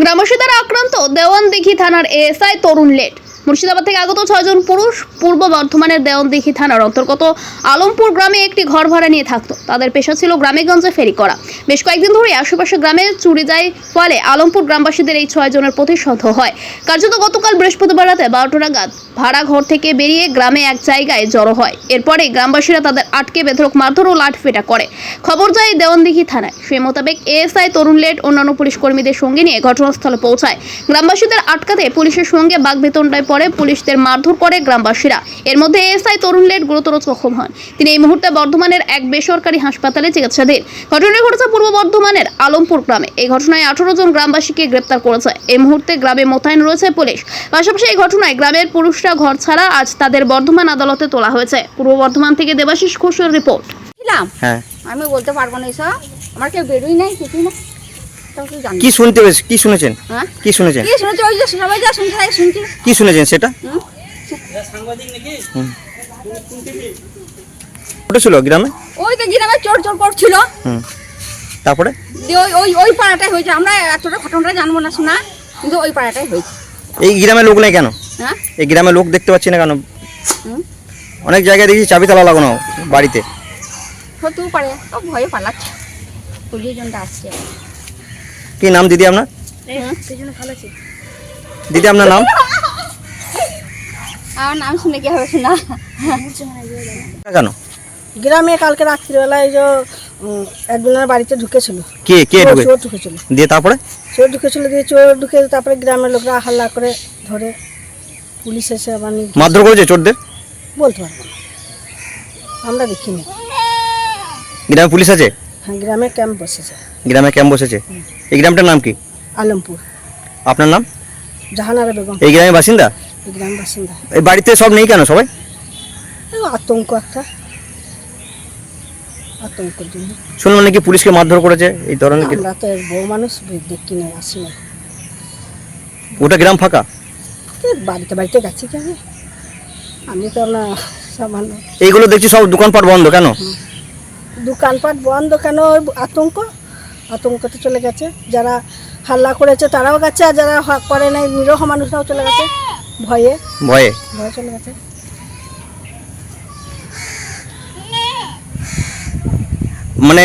গ্রামবাসীদের আক্রান্ত দেওয়ানদিঘি থানার এএসআই তরুণ লেট। মুর্শিদাবাদ থেকে আগত ছয়জন পুরুষ পূর্ব বর্ধমানের দেওয়ানদিঘি থানার অন্তর্গত আলমপুর গ্রামে একটি ঘর ভাড়া নিয়ে থাকতো। তাদের পেশা ছিল গ্রামেগঞ্জে ফেরি করা। বেশ কয়েকদিন ধরে আশেপাশে গ্রামে চুরি যায় ফলে আলমপুর গ্রামবাসীদের এই ছয়জনের প্রতিশোধ হয়। কার্যত গতকাল বৃহস্পতিবার রাতে বারোটা নাগাদ ভাড়া ঘর থেকে বেরিয়ে গ্রামে এক জায়গায় জড়ো হয়। এরপরে গ্রামবাসীরা তাদের আটকে বেধরক মারধর ও লাঠপেটা করে। খবর যায় দেওয়ানদিঘি থানায়। সে মোতাবেক এএসআই, তরুণ লেট অন্যান্য পুলিশ কর্মীদের সঙ্গে নিয়ে ঘটনাস্থলে পৌঁছায়। গ্রামবাসীদের আটকাতে পুলিশের সঙ্গে বাগবেতনটায় পরে পুলিশদের মারধর করে গ্রামবাসীরা। এর মধ্যে এএসআই তরুণ লেট গুরুতর জখম হন। তিনি এই মুহূর্তে বর্ধমানের এক বেসরকারি হাসপাতালে চিকিৎসাধীন। ঘটনাটি ঘটেছে পূর্ব বর্ধমানের আলমপুর গ্রামে। এই ঘটনায় আঠারো জন গ্রামবাসীকে গ্রেপ্তার করেছে। এই মুহূর্তে গ্রামে মোতায়েন রয়েছে পুলিশ। পাশাপাশি এই ঘটনায় গ্রামের পুরুষরা ঘর ছাড়া আজ তাদের বর্ধমান আদালতে তোলা হয়েছে। পূর্ব বর্ধমান থেকে দেবাশিস ঘোষের রিপোর্ট। হ্যাঁ। আমি বলতে পারব না এসব। আমার কেউ বেরোই নাই কিছুই না কি শুনতে পেয়েছ কি শুনেছেন? হ্যাঁ? কি শুনেছেন? কি শুনেছি? ওই যে সবাই যা শুনছে তাই শুনছি। কি শুনেছেন সেটা? হুম? ঘটেছিল গ্রামে? ওই তো গ্রামে চোর চোর করছিল। হুম। তারপরে? ওই ওই ওই পাড়াটাই হয়েছে। আমরা এতটা ঘটনাটা জানব না শোনা কিন্তু ওই পাড়াটাই হয়েছে। এই গ্রামে লোক নেই কেন? হ্যাঁ? এই গ্রামে লোক দেখতে পাচ্ছি না কেন? অনেক জায়গায় দেখি চাবি তালা লাগানো বাড়িতে। হতেও পারে। ভয়ে পালাচ্ছে। পুলিশ জনটা আসছে। কি নাম দিদি আপনার? দিদি আপনার নাম? আমার নাম শুনে কি হবে শোনা? কেন? গ্রামে কালকে রাত্রিবেলায় এই যে একজনের বাড়িতে ঢুকেছিল। কে কে চোর- ঢুকেছিল। দিয়ে তারপরে? চোর ঢুকেছিল দিয়ে চোর ঢুকে তারপরে গ্রামের লোকরা হাল্লা করে ধরে পুলিশ এসে আবার মারধর করেছে চোরদের? বলতে পারব না। আমরা দেখিনি। গ্রামে পুলিশ আছে? হ্যাঁ গ্রামে ক্যাম্প বসেছে। গ্রামে ক্যাম্প বসেছে? এই গ্রামটার নাম কি? আলমপুর। আপনার নাম? জাহানারা বেগম। এই গ্রামের বাসিন্দা? এই গ্রাম বাসিন্দা। এই বাড়িতে সব নেই কেন সবাই? আতঙ্ক একটা। আতঙ্কের জন্য। শুনলাম নাকি পুলিশকে মারধর করেছে? এই ধরনের আমরা তো বউ মানুষ দেখি না আসি না ওটা গ্রাম ফাঁকা? বাড়িতে বাড়িতে গেছি কি আমি তো আপনার সামান্য এইগুলো দেখছি সব দোকানপাট বন্ধ কেন? দোকানপাট বন্ধ কেন? ওই আতঙ্ক? তো চলে গেছে। যারা হাল্লা করেছে তারাও গেছে আর যারা হক করে নাই নিরহ মানুষরাও চলে গেছে। ভয়ে? ভয়ে। ভয়ে চলে গেছে। মানে